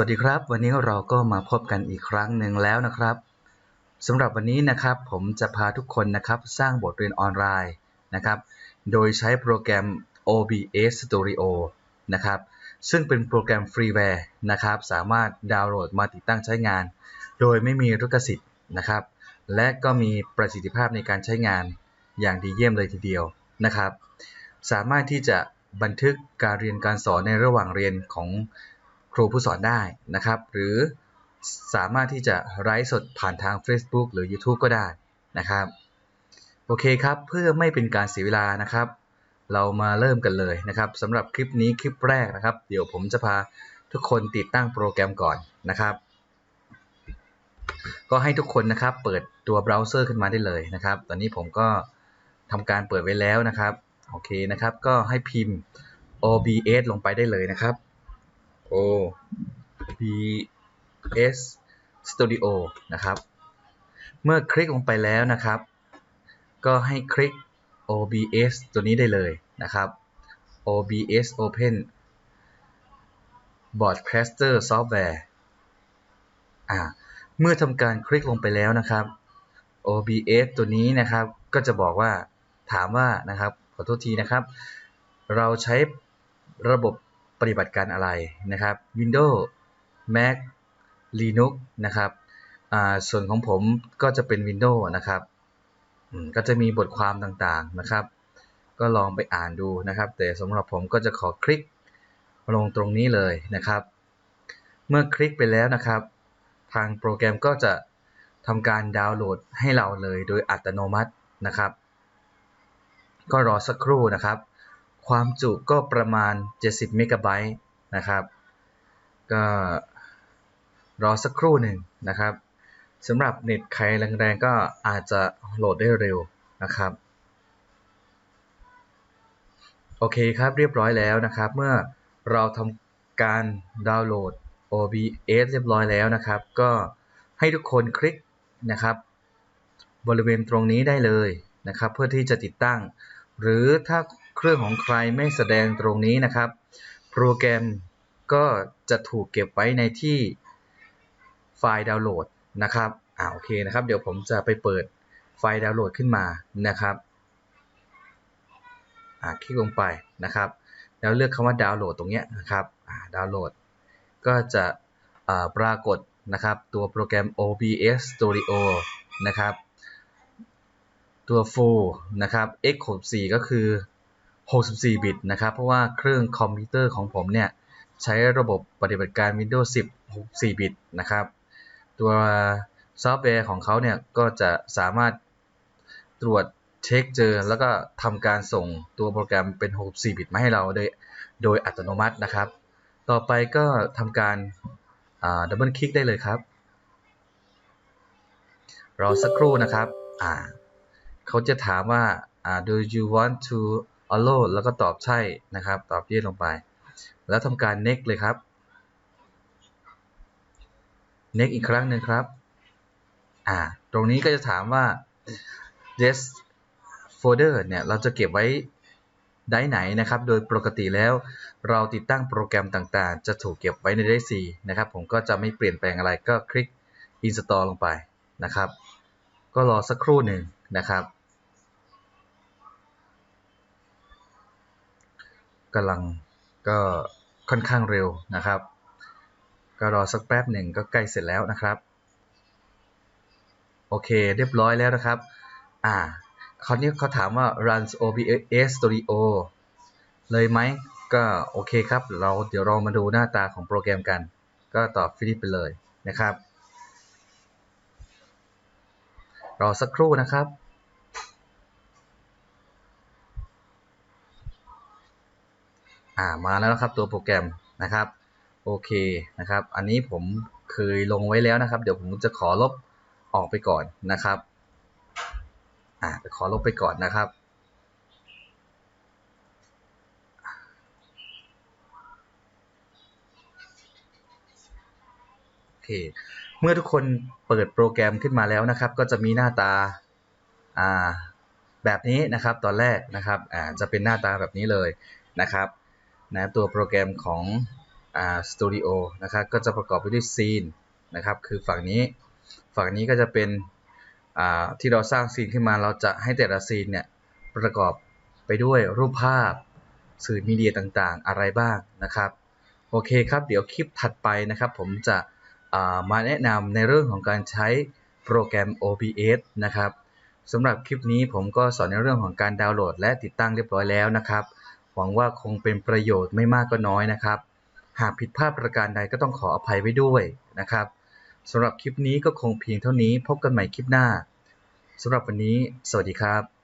วัสดีครับ วันนี้เราก็มาพบกันอีกครั้งหนึ่งแล้วนะครับสำหรับวันนี้นะครับผมจะพาทุกคนนะครับสร้างบทเรียนออนไลน์นะครับโดยใช้โปรแกรม OBS Studio นะครับซึ่งเป็นโปรแกรมฟรีแวร์นะครับสามารถดาวน์โหลดมาติดตั้งใช้งาน โดยไม่มีลิขสิทธิ์นะครับ และก็มีประสิทธิภาพในการใช้งานอย่างดีเยี่ยมเลยทีเดียวนะครับ สามารถที่จะบันทึกการเรียนการสอนในระหว่างเรียนของ ครูผู้สอนได้นะครับ หรือสามารถที่จะไลฟ์สดผ่านทาง Facebook หรือ YouTube ก็ได้นะครับ โอเคครับเพื่อไม่เป็นการเสียเวลานะครับ เรามาเริ่มกันเลยนะครับสำหรับคลิปนี้คลิปแรกนะครับ เดี๋ยวผมจะพาทุกคนติดตั้งโปรแกรมก่อนนะครับ ก็ให้ทุกคนนะครับเปิดตัวเบราว์เซอร์ขึ้นมาได้เลยนะครับ ตอนนี้ผมก็ทำการเปิดไว้แล้วนะครับโอเคนะครับ ก็ให้พิมพ์ OBS ลงไปได้เลยนะครับ OBS Studio นะครับ เมื่อคลิกลงไปแล้วนะครับ ก็ให้คลิก OBS ตัวนี้ได้เลยนะครับ OBS Open Broadcaster Software อ่า เมื่อทำการคลิกลงไปแล้วนะครับ OBS ตัวนี้นะครับ ก็จะบอกว่าถามว่านะครับ ขอโทษทีนะครับ เราใช้ระบบ ปฏิบัติการอะไรนะครับ Windows Mac Linux นะครับส่วนของผมก็จะเป็น Windows นะครับก็จะมีบทความต่างๆนะครับ ก็ลองไปอ่านดูนะครับ แต่สำหรับผมก็จะขอคลิกลงตรงนี้เลยนะครับ เมื่อคลิกไปแล้วนะครับ ทางโปรแกรมก็จะทำการดาวน์โหลดให้เราเลยโดยอัตโนมัตินะครับ ก็รอสักครู่นะครับ ความจุก็ประมาณ 70 เมกะไบต์นะครับ ก็รอสักครู่หนึ่งนะครับสำหรับเน็ตใครแรงๆก็อาจจะโหลดได้เร็วนะครับ โอเคครับเรียบร้อยแล้วนะครับ เมื่อเราทำการดาวน์โหลด OBS เรียบร้อยแล้วนะครับ ก็ให้ทุกคนคลิกนะครับ บริเวณตรงนี้ได้เลยนะครับ เพื่อที่จะติดตั้ง หรือถ้า เครื่องของใครไม่แสดงตรงนี้นะครับ โปรแกรมก็จะถูกเก็บไว้ในที่ไฟล์ดาวน์โหลดนะครับอ่าโอเคนะครับ เดี๋ยวผมจะไปเปิดไฟล์ดาวน์โหลดขึ้นมานะครับอ่าคลิกลงไปนะครับ แล้วเลือกคำว่าดาวน์โหลดตรงนี้นะครับอ่าดาวน์โหลด ก็จะปรากฏนะครับตัวโปรแกรม OBS Studio นะครับ ตัว full นะครับ x64 ก็คือ 64 บิตนะครับ เพราะว่าเครื่องคอมพิวเตอร์ของผมเนี่ย ใช้ระบบปฏิบัติการ Windows 10 64 บิตนะครับ ตัวซอฟต์แวร์ของเขาเนี่ย ก็จะสามารถตรวจเช็คเจอ แล้วก็ทำการส่งตัวโปรแกรมเป็น 64 บิตมาให้เราโดยโดยอัตโนมัตินะครับ ต่อไปก็ทำการดับเบิลคลิกได้เลยครับ รอสักครู่นะครับ เขาจะถามว่า do you want to allow แล้วก็ตอบใช่นะครับ ตอบ yes ลงไป แล้วทำการ next เลยครับ next อีกครั้งหนึ่งครับ อ่า ตรงนี้ก็จะถามว่า yes folder เนี่ย เราจะเก็บไว้ได้ไหนนะครับ โดยปกติแล้ว เราติดตั้งโปรแกรมต่างๆ จะถูกเก็บไว้ในไดซีนะครับ ผมก็จะไม่เปลี่ยนแปลงอะไรก็คลิก install ลงไปนะครับ ก็รอสักครู่หนึ่งนะครับ กำลังก็ค่อนข้างเร็วนะครับ ก็รอสักแป๊บหนึ่งก็ใกล้เสร็จแล้วนะครับ โอเคเรียบร้อยแล้วนะครับ อ่าคราวนี้เขาถามว่า runs OBS Studio เลยไหมก็โอเคครับ เราเดี๋ยวเรามาดูหน้าตาของโปรแกรมกัน ก็ตอบฟิลิปไปเลยนะครับ รอสักครู่นะครับ อ่ามาแล้วนะครับตัวโปรแกรมนะครับโอเคนะครับ อันนี้ผมเคยลงไว้แล้วนะครับ เดี๋ยวผมจะขอลบออกไปก่อนนะครับอ่าขอลบไปก่อนนะครับโอเคเมื่อทุกคนเปิดโปรแกรมขึ้นมาแล้วนะครับ ก็จะมีหน้าตาอ่าแบบนี้นะครับ ตอนแรกนะครับอ่าจะเป็นหน้าตาแบบนี้เลยนะครับ นะตัวโปรแกรมของอ่าสตูดิโอนะครับก็จะประกอบไปด้วยซีนนะครับคือฝั่งนี้ฝั่งนี้ก็จะเป็นอ่าที่เราสร้างซีนขึ้นมาเราจะให้แต่ละซีนเนี่ยประกอบไปด้วยรูปภาพสื่อมีเดียต่างๆ อะไรบ้างนะครับ โอเคครับ เดี๋ยวคลิปถัดไปนะครับ ผมจะอ่ามาแนะนำในเรื่องของการใช้โปรแกรม OBS นะครับสำหรับคลิปนี้ผมก็สอนในเรื่องของการดาวน์โหลด และติดตั้งเรียบร้อยแล้วนะครับ หวังว่าคงเป็นประโยชน์ไม่มากก็น้อยนะครับ หากผิดพลาดประการใดก็ต้องขออภัยไว้ด้วยนะครับสำหรับคลิปนี้ก็คงเพียงเท่านี้พบกันใหม่คลิปหน้าสำหรับวันนี้ สวัสดีครับ